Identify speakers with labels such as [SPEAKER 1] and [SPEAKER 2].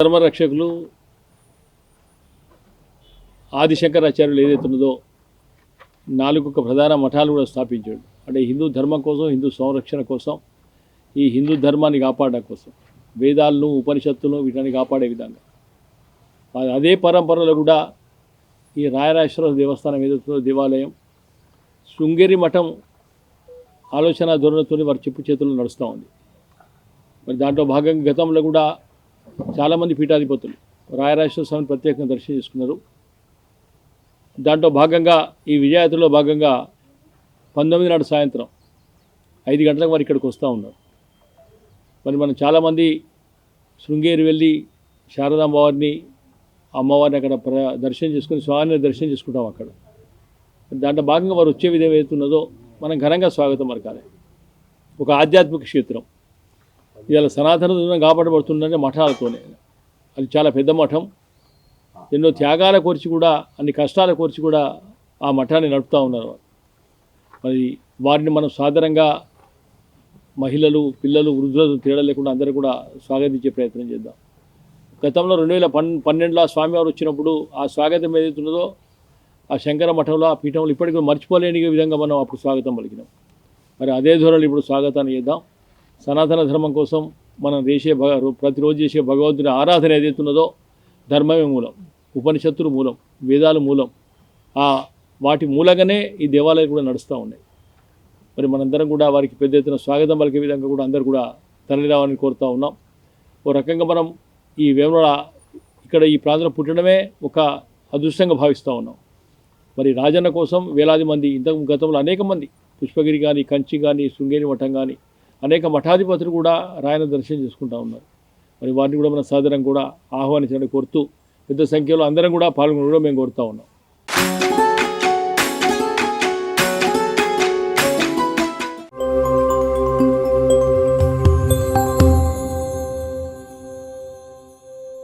[SPEAKER 1] ధర్మరక్షకులు ఆదిశంకరాచార్యులు ఏదైతే ఉన్నదో నాలుగు ఒక ప్రధాన మఠాలు కూడా స్థాపించాడు. అంటే హిందూ ధర్మం కోసం హిందూ సంరక్షణ కోసం ఈ హిందూ ధర్మాన్ని కాపాడడం కోసం వేదాలను ఉపనిషత్తులను వీటిని కాపాడే విధంగా. అదే పరంపరలో కూడా ఈ రాయరాశ్వర దేవస్థానం ఏదైతుందో దేవాలయం శృంగేరి మఠం ఆలోచన ధోరణితో వారి చెప్పు చేతుల్లో నడుస్తూ ఉంది. మరి దాంట్లో భాగంగా గతంలో కూడా చాలామంది పీఠాధిపతులు రాయరాజేశ్వర స్వామిని ప్రత్యేకంగా దర్శనం చేసుకున్నారు. దాంట్లో భాగంగా ఈ విజయాత్రలో భాగంగా పంతొమ్మిది నాడు సాయంత్రం ఐదు గంటలకు వారు ఇక్కడికి వస్తూ ఉన్నారు. మరి మనం చాలామంది శృంగేరి వెళ్ళి శారదాంబవారిని అమ్మవారిని అక్కడ ప్ర దర్శనం చేసుకుని స్వామిని దర్శనం చేసుకుంటాం అక్కడ. దాంట్లో భాగంగా వారు వచ్చే విధం ఏదైతున్నదో మనం ఘనంగా స్వాగతం పలకాలి ఒక ఆధ్యాత్మిక క్షేత్రం. ఇవాళ సనాతన ధర్మం కాపాడబడుతుందంటే మఠాలతోనే. అది చాలా పెద్ద మఠం. ఎన్నో త్యాగాల కోర్చి కూడా అన్ని కష్టాల కోర్చి కూడా ఆ మఠాన్ని నడుపుతూ ఉన్నారు మరి వారిని మనం సాధారణంగా మహిళలు పిల్లలు వృద్ధులు తేడా లేకుండా అందరూ కూడా స్వాగతించే ప్రయత్నం చేద్దాం. గతంలో రెండు వేల పన్ పన్నెండులో ఆ స్వామివారు వచ్చినప్పుడు ఆ స్వాగతం ఏదైతే ఉన్నదో ఆ శంకర మఠంలో ఆ పీఠంలో ఇప్పటికీ మర్చిపోలేని విధంగా మనం అప్పుడు స్వాగతం పలికినాం. మరి అదే ధోరణి ఇప్పుడు స్వాగతాన్ని చేద్దాం. సనాతన ధర్మం కోసం మనం చేసే భగ ప్రతిరోజు చేసే భగవంతుని ఆరాధన ఏదైతే ఉన్నదో ధర్మమే మూలం ఉపనిషత్తులు మూలం వేదాలు మూలం. ఆ వాటి మూలంగానే ఈ దేవాలయాలు కూడా నడుస్తూ ఉన్నాయి. మరి మనందరం కూడా వారికి పెద్ద ఎత్తున స్వాగతం పలికే విధంగా కూడా అందరూ కూడా తరలి రావాలని కోరుతూ ఉన్నాం. ఓ రకంగా మనం ఈ వేమల ఇక్కడ ఈ ప్రాంతంలో పుట్టడమే ఒక అదృష్టంగా భావిస్తూ ఉన్నాం. మరి రాజన్న కోసం వేలాది మంది ఇంతకు గతంలో అనేక మంది పుష్పగిరి కానీ కంచి కానీ శృంగేరి మఠం కానీ అనేక మఠాధిపతులు కూడా రాయన దర్శనం చేసుకుంటా ఉన్నారు. మరి వారిని కూడా మన సాధారణంగా కూడా ఆహ్వానించడానికి కోరుతూ పెద్ద సంఖ్యలో అందరం కూడా పాల్గొనడం మేము కోరుతా ఉన్నాం.